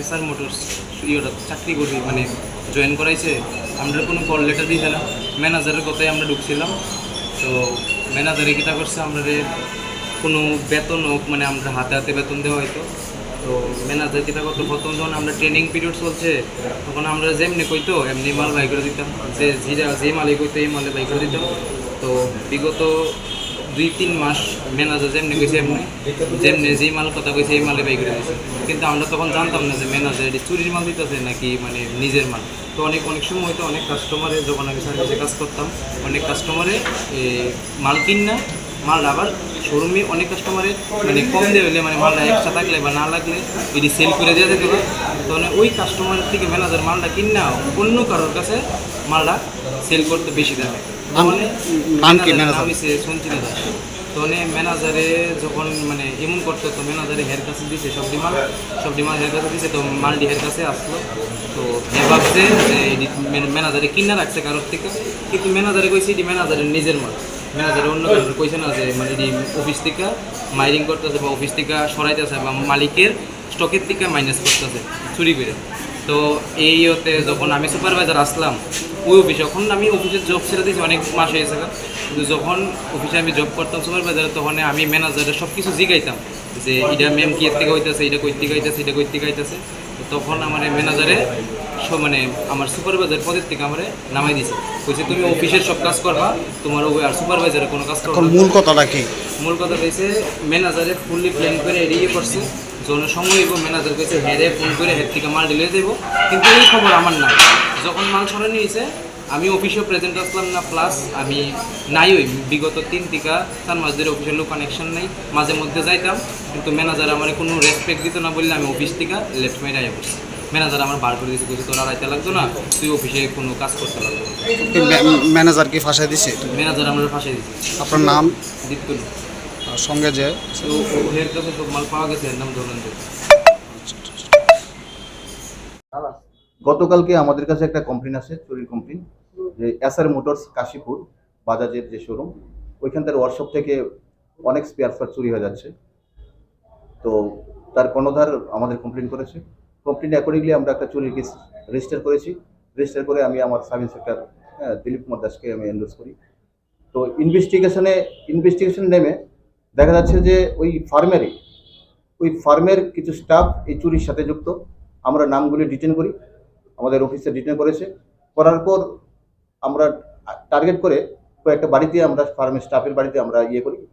SR motors ইয়েটা চাকরি করি মানে জয়েন করাইছে। আমরা কোনো কল লেটার দিয়েছে না। ম্যানেজারের কথাই আমরা ঢুকছিলাম। তো ম্যানেজারে কিতা করছে আমরা কোনো বেতন হোক মানে আমরা হাতে হাতে বেতন দেওয়া হয়তো তো ম্যানেজার কিতা করতো, প্রথম যখন আমরা ট্রেনিং পিরিয়ড চলছে, তখন আমরা যেমনি কইতো, এমনি মাল বাই করে দিতাম। যে যে মালিক কইতো, এই মালে বাই করে দিতাম। তো বিগত দুই, তিন মাস ম্যানেজার যেমনি কইছে এমনি, যেমনি যেই মাল কথা কইছে এই মালে বাই করে দিয়েছে কিন্তু আমরা তখন জানতাম না যে ম্যানেজার এটি চুরির মাল দিতেছে নাকি মানে নিজের মাল। তো অনেক অনেক সময় হয়তো অনেক কাস্টমারে যখন আমি সার্ভিসে কাজ করতাম, অনেক কাস্টমারে মাল কিন না, মাল আবার শোরুমে অনেক কাস্টমারে মানে কম হলে মানে মালটা এক্সট্রা থাকলে বা না লাগলে এটি সেল করে দেওয়া যেত না। তখন ওই কাস্টমারের থেকে ম্যানেজার মালটা কিন না, অন্য কারোর কাছে মালটা সেল করতে বেশি দেয়। নাম- কি ম্যানেজার? আমি সঞ্চিতা দাস। তখন ম্যানেজারে যখন মানে এমন করতো তো ম্যানেজারে হের কাছে দিছে সব ডিমান্ড সব ডিমান্ড হের কাছে দিছে তো মালটি হের কাছে আসলো। তো হে ভাবছে যে ম্যানেজারে কিনা রাখছে কারোর থেকে। কিন্তু ম্যানেজারে কইছে এটি ম্যানেজারের নিজের মাল। ম্যানেজারে অন্য কারোর কইছে না যে মানে এটি অফিস থেকে মাইরিং করতেছে বা অফিস থেকে সরাইতেছে বা মালিকের স্টকের থেকে মাইনাস করতেছে চুরি করে। তো এই ইয়েতে যখন আমি সুপারভাইজার আসলাম ওই অফিসে যখন আমি অফিসের জব ছেড়ে দিয়েছি অনেক মাস হয়ে গেছে কিন্তু যখন অফিসে আমি জব করতাম সুপারভাইজারে তখন আমি ম্যানেজারের সব কিছু জিগাইতাম। যে এটা ম্যাম কি এর থেকে হইতেছে এটা কই থেকে হইতেছে এটা কই থেকে হইতেছে। তখন আমার ম্যানেজারে সব মানে আমার সুপারভাইজার পদের থেকে আমার নামাই দিছে। বলছে তুমি অফিসের সব কাজ করবা তোমার ওই আর সুপারভাইজারের কোনো কাজ করবা মূল কথাটা কি? মূল কথা কইছে ম্যানেজারে ফুললি প্ল্যান করে এড়িয়ে করছে। সময় হইব ম্যানেজার কইছে হেরে ফোন করে হেড থেকে মাল ডিলে দেবো কিন্তু এই খবর আমার না যখন মাল সরানি হয়েছে আমি অফিসেও প্রেজেন্ট আসলাম না প্লাস আমি নাই ওই বিগত তিন থেকে চার মাস ধরে অফিসের লোক কানেকশন নেই মাঝে মধ্যে যাইতাম কিন্তু ম্যানেজার আমার কোনো রেসপেক্ট দিত না বললে আমি অফিস থেকে লেফট মাইড আয়া পড়ছি। ম্যানেজার আমার বার করে দিয়েছে কইছে তোরা রাইতে লাগতো না তুই অফিসে কোনো কাজ করতে লাগতো ম্যানেজার কি ফাঁসাই দিছে? ম্যানেজার আমার ফাঁসে দিয়েছে আপনার নাম? দীপ্ত আর সঙ্গে যে ওদের কাছে সব মাল পাওয়া গেছে এর নাম গতকালকে আমাদের কাছে একটা কমপ্লেন আছে চুরির কমপ্লেন যে এসআর মোটরস কাশীপুর বাজাজের যে শোরুম ওইখানকার ওয়ার্কশপ থেকে অনেক স্পেয়ার পার্ট চুরি হয়ে যাচ্ছে। তো তার কর্ণধার আমাদের কমপ্লেন করেছে। কমপ্লেন অ্যাকর্ডিংলি আমরা একটা চুরির কেস রেজিস্টার করেছি। রেজিস্টার করে আমি আমার সাব ইন্সপেক্টর হ্যাঁ, দিলীপ কুমার দাসকে আমি এন্ডোর্স করি। তো ইনভেস্টিগেশনে ইনভেস্টিগেশন নেমে দেখা যাচ্ছে যে ওই ফার্মেরই, ওই ফার্মের কিছু স্টাফ এই চুরির সাথে যুক্ত। আমরা নামগুলি ডিটেন করি, আমাদের অফিসে ডিটেন করেছে। করার পর আমরা টার্গেট করে কয়েকটা বাড়িতে আমরা ফার্মের স্টাফের বাড়িতে আমরা ইয়ে করি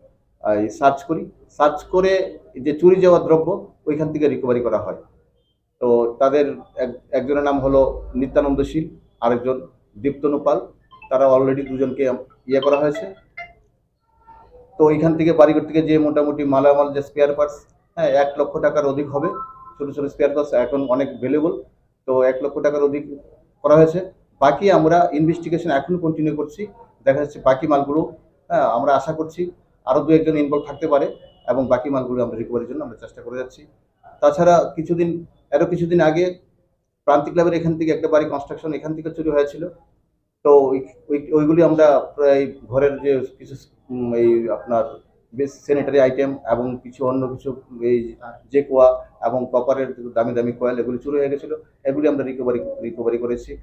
সার্চ করি। সার্চ করে যে চুরি যাওয়া দ্রব্য ওইখান থেকে রিকভারি করা হয়। তো তাদের এক- একজনের নাম হলো নিত্যানন্দ শীল, আরেকজন দীপ্তনু পাল। তারা অলরেডি দুজনকে ইয়ে করা হয়েছে। তো ওইখান থেকে বাড়িঘর থেকে যে মোটামুটি মালামাল যে স্পেয়ার পার্টস হ্যাঁ এক লক্ষ টাকার অধিক হবে। ছোটো ছোটো স্পেয়ার পার্টস এখন অনেক ভ্যালুয়েবল তো এক লক্ষ টাকার অধিক করা হয়েছে। বাকি আমরা ইনভেস্টিগেশন এখন কন্টিনিউ করছি। দেখা যাচ্ছে বাকি মালগুলো হ্যাঁ আমরা আশা করছি আরও দু একজন ইনভলভ থাকতে পারে এবং বাকি মালগুলো আমরা রিকভারির জন্য আমরা চেষ্টা করে যাচ্ছি। তাছাড়া কিছুদিন আরও কিছুদিন আগে প্রান্তিক ক্লাবের এখান থেকে একটা বাড়ি কনস্ট্রাকশন এখান থেকে চুরি হয়েছিল। তো ওই- ওই- ওইগুলি আমরা প্রায় ঘরের যে কিছু এই আপনার বেশ স্যানিটারি আইটেম এবং কিছু অন্য কিছু, এই যে কোয়া এবং কপারের দামি দামি কয়েল এগুলি চুরি হয়ে গেছিল, এগুলি আমরা রিকভারি রিকভারি করেছি।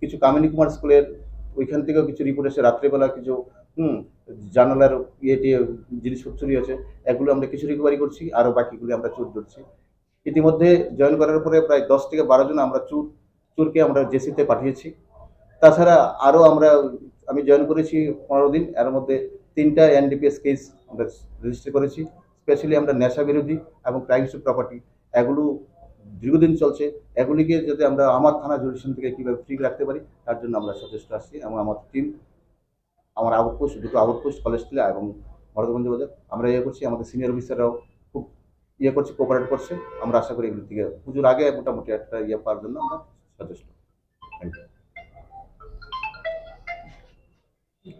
কিছু কামিনী কুমার স্কুলের ওইখান থেকেও কিছু রিপোর্ট এসে রাত্রেবেলা কিছু, হুম, জানালার ইয়ে টিয়ে জিনিসপত্র চুরি হয়েছে, এগুলো আমরা কিছু রিকভারি করছি, আরও বাকিগুলি আমরা চুর ধরছি। ইতিমধ্যে জয়েন করার পরে প্রায় দশ থেকে বারো জন আমরা চুর, চুরকে আমরা জেসিতে পাঠিয়েছি। তাছাড়া আরও আমরা, আমি জয়েন করেছি পনেরো দিন, এর মধ্যে তিনটা এনডিপিএস কেস আমরা রেজিস্টার করেছি স্পেশালি আমরা নেশা বিরোধী এবং ক্রাইম টু প্রপার্টি এগুলো দীর্ঘদিন চলছে, এগুলিকে যাতে আমরা আমার থানা জুডিশন থেকে কীভাবে ফ্রি রাখতে পারি, তার জন্য আমরা সচেষ্ট আসছি এবং আমার টিম আমার আউটপোস্ট দুটো আউটপোস্ট কলেজ টিলা এবং ভরতগঞ্জ বাজার আমরা ইয়ে করছি, আমাদের সিনিয়র অফিসাররাও খুব ইয়ে করছে কোপারেট করছে, আমরা আশা করি এগুলো থেকে পুজোর আগে মোটামুটি একটা ইয়ে পাওয়ার জন্য আমরা সচেষ্ট।